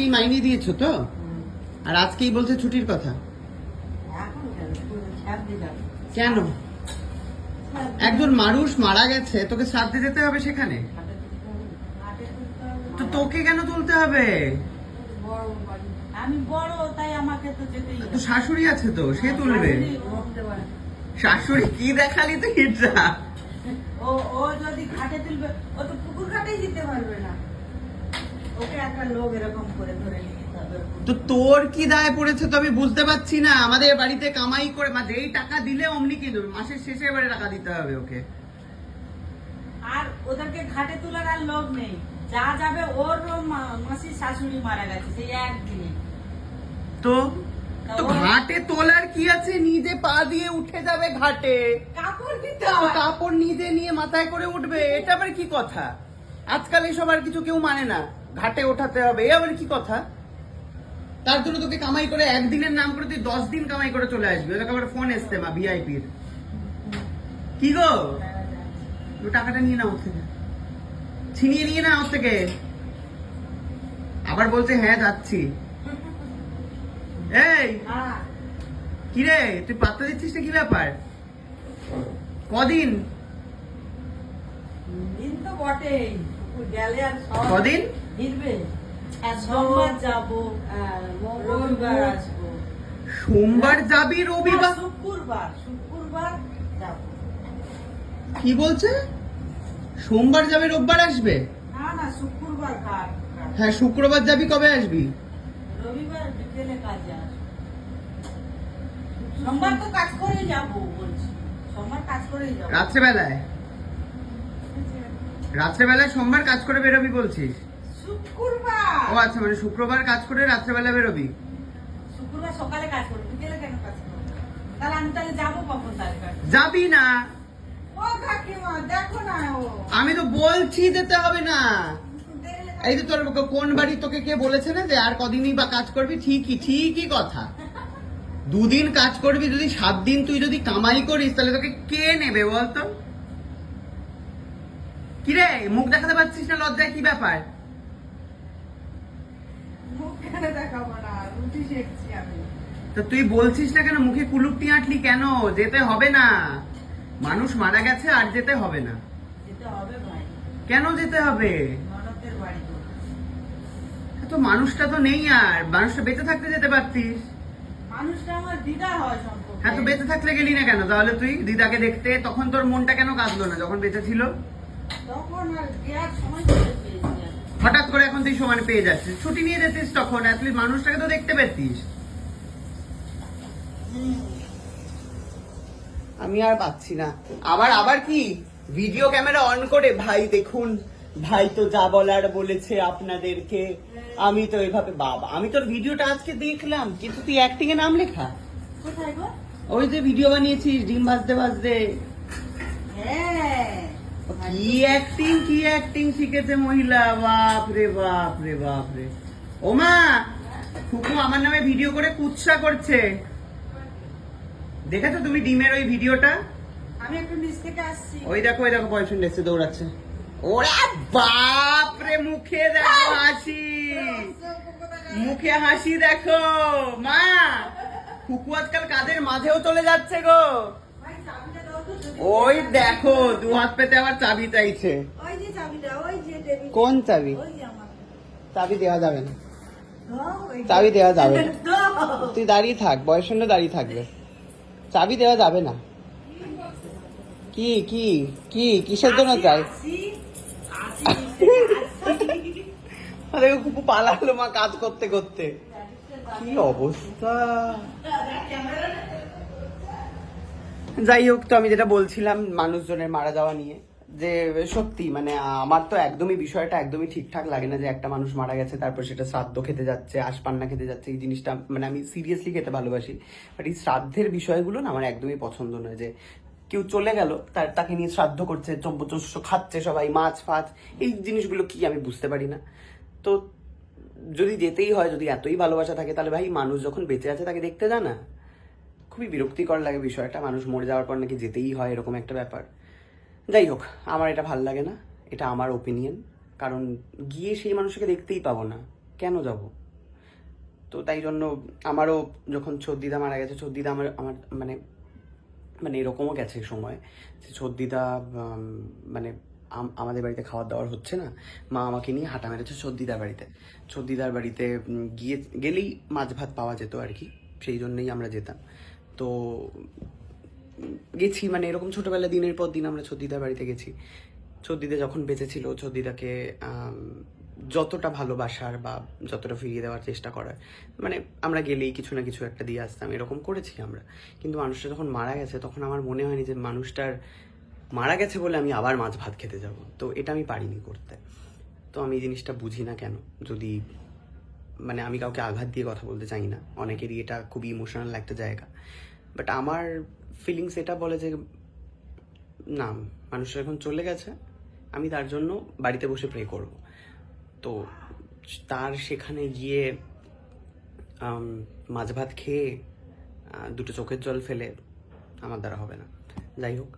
কালকেই মাইনে দিয়েছ তো? আর আজকেই বলছে ছুটির কথা। কেন? একজন মানুষ মারা গেছে তোকে শ্রাদ্ধে যেতে হবে সেখানে? তো তোকে কেন তুলতে হবে? আমি বড় তাই আমাকে তো যেতেই তো শাশুড়ি আছে তো সে তুলবে। শাশুড়ি কি দেখালি তো এটা ও ও যদি ঘাটে তুলবে ও তো পুকুর ঘাটেই যেতে পারবে না। ওকে একটা লোক এরকম করে ধরে নিয়ে যেতে হবে তো তোর কি দায় পড়েছে তো আমি বুঝতে পারছি না। আমাদের বাড়িতে কামাই করে মানে টাকা দিলে অমনি কি মাসের শেষে এবারে টাকা দিতে হবে ওকে। আর ওদেরকে ঘাটে তোলার আর লোক নেই। যা যাবে ওর মাসির শাশুড়ি মারা গেছে সেই একদিনে। তো? তো ঘাটে তোলার কি আছে? নিজে পা দিয়ে উঠে যাবে ঘাটে। কাপড় দিতে কাপড় নিজে নিয়ে মাথায় করে উঠবে। এটা আবার কি কথা? আজকাল এসব আর কিছু কেউ মানে না। ঘাটে ওঠাতে হবে। এ আবার কি কথা? তার জন্য তোকে কামাই করে একদিনের নাম করে তুই দশ দিন কামাই করে চলে আসবি। ওদেরকে আবার ফোন এসছে মা ভিআইপির কি গো? টাকাটা নিয়ে নাও থেকে। ছিনিয়ে নিয়ে না ওর থেকে। আবার বলছে হ্যাঁ যাচ্ছি। এই কিরে তুই পাত্তা দিচ্ছিস না কি ব্যাপার? কদিন? দিন তো বটেই। গেলে আর কদিন? ফিরবে। সোমবার যাব রবিবার আসব। সোমবার যাবি রবিবার? শুক্রবার শুক্রবার যাব। কি বলছে? সোমবার যাবে রোববার আসবে? না না শুক্রবার কার হ্যাঁ শুক্রবার যাবি কবে আসবি? রবিবার বিকেলে কাজে আসব। সোমবার তো কাজ করেই যাব বলছি। সোমবার কাজ যাব। রাত্রেবেলায়? রাত্রেবেলায় সোমবার কাজ করে বেরোবি বলছিস? শুক্রবার। ও আচ্ছা মানে শুক্রবার কাজ করে রাত্রেবেলা বেরোবি? শুক্রবার সকালে কাজ করব বিকেলে কেন কাজ করব? তাহলে আমি তাহলে যাব কখন তাহলে যাবি না। ও কাকিমা দেখো না ও। আমি তো বলছি যেতে হবে না। এই যে তোর কোন বাড়ি তোকে কে বলেছে না যে আর কদিনই বা কাজ করবি? ঠিকই ঠিকই কথা। দুদিন কাজ করবি যদি সাত দিন তুই যদি কামাই করিস তাহলে তোকে কে নেবে বলতো? কিরে মুখ দেখাতে পারছিস না? লজ্জায় কি ব্যাপার? তো তুই বলছিস না কেন মুখে কুলুপটি আঁটলি কেন? যেতে হবে না। মানুষ মারা গেছে আর যেতে হবে না। কেন যেতে হবে? তো। মানুষটা তো নেই আর। মানুষটা বেঁচে থাকতে যেতে পারতিস। হ্যাঁ তো বেঁচে থাকলে গেলি না কেন? তাহলে তুই দিদাকে দেখতে তখন তোর মনটা কেন কাঁদলো না যখন বেঁচে ছিল? হঠাৎ করে এখন তুই সমানে পেয়ে যাচ্ছিস। ছুটি নিয়ে যেতিস তখন অ্যাটলিস্ট মানুষটাকে তো দেখতে পেতিস। আমি আর পাচ্ছি না। আবার আবার কি? ভিডিও ক্যামেরা অন করে ভাই দেখুন ভাই তো যা বলার বলেছে আপনাদেরকে। আমি তো এভাবে বাবা আমি তোর ভিডিওটা আজকে দেখলাম কিন্তু তুই অ্যাক্টিং এ নাম লেখা। কোথায় গো? ওই যে ভিডিও বানিয়েছিস ডিম ভাজতে ভাজতে। হ্যাঁ কি অ্যাক্টিং কি অ্যাক্টিং শিখেছে মহিলা? বাপ রে বাপ রে বাপ রে। ওমা খুকু আমার নামে ভিডিও করে কুৎসা করছে। দেখেছ তুমি ডিমের ওই ভিডিওটা আমি একটু নিচ থেকে আসছি। ওই দেখো ওই দেখো বয়ফ্রেন্ড এসে দৌড়াচ্ছে। ওরা বাপ রে মুখে দেখো হাসি। মুখে হাসি দেখো। মা কুকু আজকাল কাদের মাঝেও চলে যাচ্ছে গো। ওই দেখো দু হাত পেতে আবার চাবি চাইছে। কোন চাবি? আমার। চাবি দেওয়া যাবে না। চাবি দেওয়া যাবে না। তুই দাঁড়িয়ে থাক বয়সন্ড দাঁড়িয়ে থাকবে। চাবি দেওয়া যাবে না। কি কি কি? কিসের জন্য চাই। আরে খুব পালালো মা কাজ করতে করতে। কি অবস্থা? যাই হোক, তো আমি যেটা বলছিলাম মানুষজনের মারা যাওয়া নিয়ে, যে সত্যি মানে আমার তো একদমই বিষয়টা একদমই ঠিকঠাক লাগে না যে একটা মানুষ মারা গেছে, তারপর সেটা শ্রাদ্ধ খেতে যাচ্ছে আশপান্না খেতে যাচ্ছে, এই জিনিসটা মানে আমি সিরিয়াসলি খেতে ভালোবাসি। বাট এই শ্রাদ্ধের বিষয়গুলো না আমার একদমই পছন্দ নয় যে, কেউ চলে গেল, তার, তাকে নিয়ে শ্রাদ্ধ করছে চব্য খাচ্ছে সবাই, মাছ ফাছ, এই জিনিসগুলো কি আমি বুঝতে পারি না। তো যদি যেতেই হয়, যদি এতই ভালোবাসা থাকে, তাহলে ভাই মানুষ যখন বেঁচে আছে, তাকে দেখতে যা না। খুবই বিরক্তিকর লাগে বিষয়টা। মানুষ মরে যাওয়ার পর নাকি যেতেই হয় এরকম একটা ব্যাপার। যাই হোক আমার এটা ভালো লাগে না। এটা আমার ওপিনিয়ন কারণ গিয়ে সেই মানুষকে দেখতেই পাবো না। কেন যাব? তো তাই জন্য আমারও যখন সর্দিদা মারা গেছে সর্দিদা আমার আমার মানে মানে এরকমও গেছে সময় যে উম, মানে আমাদের বাড়িতে খাবার দাওয়ার হচ্ছে না। মা আমাকে নিয়ে হাঁটা মেরেছে সর্দিদার বাড়িতে। সর্দিদার বাড়িতে গিয়ে গেলেই মাছ ভাত পাওয়া যেত আর কি। সেই জন্যই আমরা যেতাম। তো গেছি মানে এরকম ছোটবেলা দিনের পর দিন আমরা সর্দিদার বাড়িতে গেছি। ছদ্দিদা যখন বেঁচে ছিল সর্দিদাকে যতটা ভালোবাসার বা যতটা ফিরিয়ে দেওয়ার চেষ্টা করার মানে আমরা গেলেই কিছু না কিছু একটা দিয়ে আসতাম, এরকম করেছি আমরা। কিন্তু মানুষটা যখন মারা গেছে, তখন আমার মনে হয়নি যে মানুষটার মারা গেছে বলে আমি আবার মাছ ভাত খেতে যাব। তো এটা আমি পারিনি করতে। তো আমি এই জিনিসটা বুঝি না কেন? যদি মানে আমি কাউকে আঘাত দিয়ে কথা বলতে চাই না, অনেকেরই এটা খুবই ইমোশনাল একটা জায়গা। বাট আমার ফিলিংস এটা বলে যে, না মানুষ এখন চলে গেছে, আমি তার জন্য বাড়িতে বসে প্রে করব। তো তার সেখানে গিয়ে মাছ ভাত খেয়ে দুটো চোখের জল ফেলে, আমার দ্বারা হবে না। যাই হোক